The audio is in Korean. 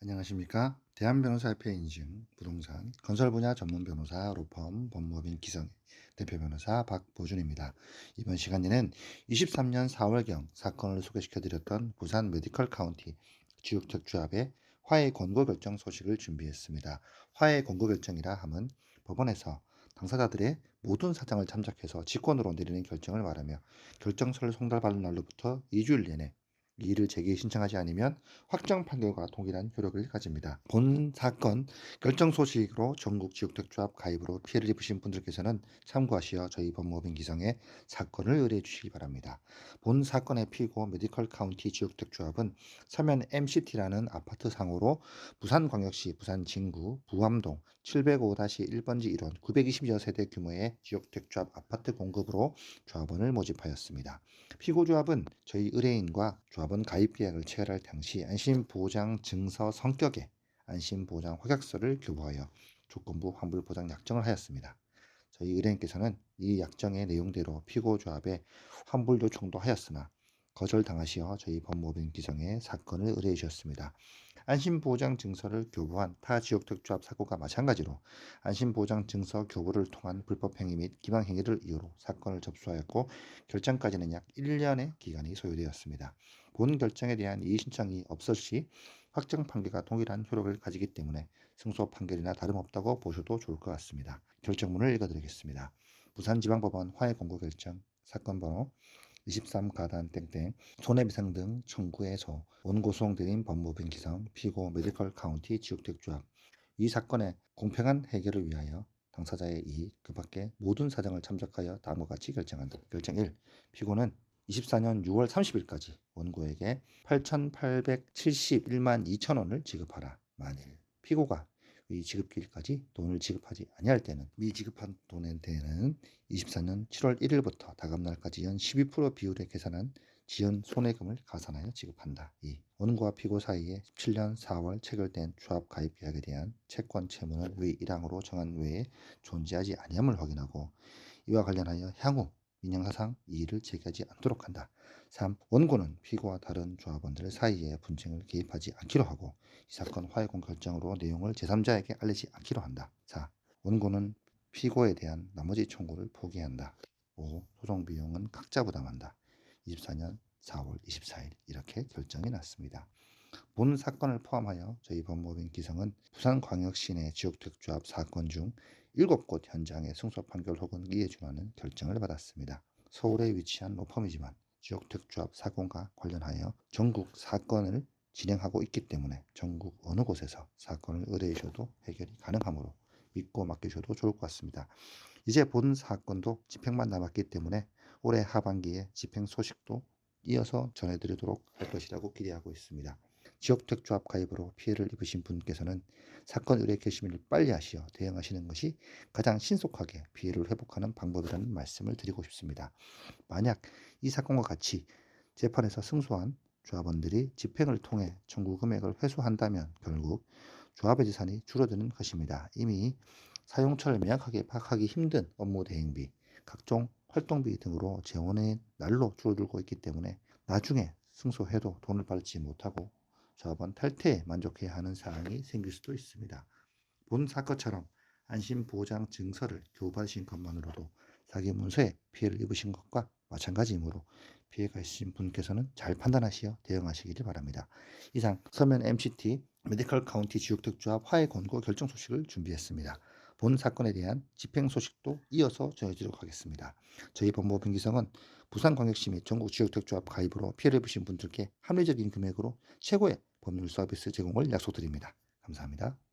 안녕하십니까. 대한변호사협회 인증 부동산 건설 분야 전문 변호사 로펌 법무법인 기성 대표 변호사 박보준입니다. 이번 시간에는 23년 4월경 사건을 소개시켜 드렸던 부산 메디컬 카운티 지육특주합의 화해 권고 결정 소식을 준비했습니다. 화해 권고 결정이라 함은 법원에서 당사자들의 모든 사정을 참작해서 직권으로 내리는 결정을 말하며 결정서를 송달받은 날로부터 2주일 내내 이의를 제기 신청하지 않으면 확정 판결과 동일한 효력을 가집니다. 본 사건 결정 소식으로 전국 지역특조합 가입으로 피해를 입으신 분들께서는 참고하시어 저희 법무법인 기성에 사건을 의뢰해 주시기 바랍니다. 본 사건의 피고 메디컬 카운티 지역특조합은 서면 MCT라는 아파트 상호로 부산광역시 부산 진구 부암동 705-1번지 1원 920여 세대 규모의 지역특조합 아파트 공급으로 조합원을 모집하였습니다. 피고 조합은 저희 의뢰인과 조합 원 가입 계약을 체결할 당시 안심보장 증서 성격에 안심보장 확약서를 교부하여 조건부 환불 보장 약정을 하였습니다. 저희 의뢰인께서는 이 약정의 내용대로 피고 조합에 환불 요청도 하였으나 거절당하시어 저희 법무법인 기성에 사건을 의뢰해 주셨습니다. 안심보장 증서를 교부한 타 지역특조합 사고가 마찬가지로 안심보장 증서 교부를 통한 불법행위 및 기망행위를 이유로 사건을 접수하였고 결정까지는 약 1년의 기간이 소요되었습니다. 본 결정에 대한 이의 신청이 없을 시 확정 판결과 동일한 효력을 가지기 때문에 승소 판결이나 다름없다고 보셔도 좋을 것 같습니다. 결정문을 읽어드리겠습니다. 부산지방법원 화해 공고 결정 사건 번호 23가단 땡땡 손해배상 등 청구해서 원고소송 드린 법무부인 기성 피고 메디컬 카운티 지역택조합 이 사건의 공평한 해결을 위하여 당사자의 이익 그 밖에 모든 사정을 참작하여 다음과 같이 결정한다. 결정 1. 피고는 24년 6월 30일까지 원고에게 8,871만 2천 원을 지급하라. 만일 피고가 이 지급기일까지 돈을 지급하지 아니할 때는 미지급한 돈에 대해는 24년 7월 1일부터 다음날까지 연 12% 비율에 계산한 지연 손해금을 가산하여 지급한다. 2. 원고와 피고 사이에 17년 4월 체결된 조합 가입 계약에 대한 채권 채무는 위 1항으로 정한 외에 존재하지 아니함을 확인하고 이와 관련하여 향후 민영사상 이의를 제기하지 않도록 한다. 3. 원고는 피고와 다른 조합원들 사이에 분쟁을 개입하지 않기로 하고 이 사건 화해공 결정으로 내용을 제3자에게 알리지 않기로 한다. 4. 원고는 피고에 대한 나머지 청구를 포기한다. 5. 소송 비용은 각자 부담한다. 24년 4월 24일 이렇게 결정이 났습니다. 본 사건을 포함하여 저희 법무법인 기성은 부산광역시 내 지역특조합 사건 중 7곳 현장의 승소 판결 혹은 이에 준하는 결정을 받았습니다. 서울에 위치한 로펌이지만 지역 특조합 사건과 관련하여 전국 사건을 진행하고 있기 때문에 전국 어느 곳에서 사건을 의뢰하셔도 해결이 가능하므로 믿고 맡기셔도 좋을 것 같습니다. 이제 본 사건도 집행만 남았기 때문에 올해 하반기에 집행 소식도 이어서 전해드리도록 할 것이라고 기대하고 있습니다. 지역택조합 가입으로 피해를 입으신 분께서는 사건 의뢰 개시민을 빨리 하시어 대응하시는 것이 가장 신속하게 피해를 회복하는 방법이라는 말씀을 드리고 싶습니다. 만약 이 사건과 같이 재판에서 승소한 조합원들이 집행을 통해 청구 금액을 회수한다면 결국 조합의 재산이 줄어드는 것입니다. 이미 사용처를 명확하게 파악하기 힘든 업무 대행비, 각종 활동비 등으로 재원의 날로 줄어들고 있기 때문에 나중에 승소해도 돈을 받지 못하고 조합원 탈퇴에 만족해야 하는 사항이 생길 수도 있습니다. 본 사건처럼 안심보장 증서를 교부하신 것만으로도 사기 문서에 피해를 입으신 것과 마찬가지이므로 피해가 있으신 분께서는 잘 판단하시어 대응하시기를 바랍니다. 이상 서면 MCT 메디컬 카운티 지역특조합 화해 권고 결정 소식을 준비했습니다. 본 사건에 대한 집행 소식도 이어서 전해드리도록 하겠습니다. 저희 법무법인 기성은 부산광역시 및 전국 지역특조합 가입으로 피해를 입으신 분들께 합리적인 금액으로 최고의 법률 서비스 제공을 약속드립니다. 감사합니다.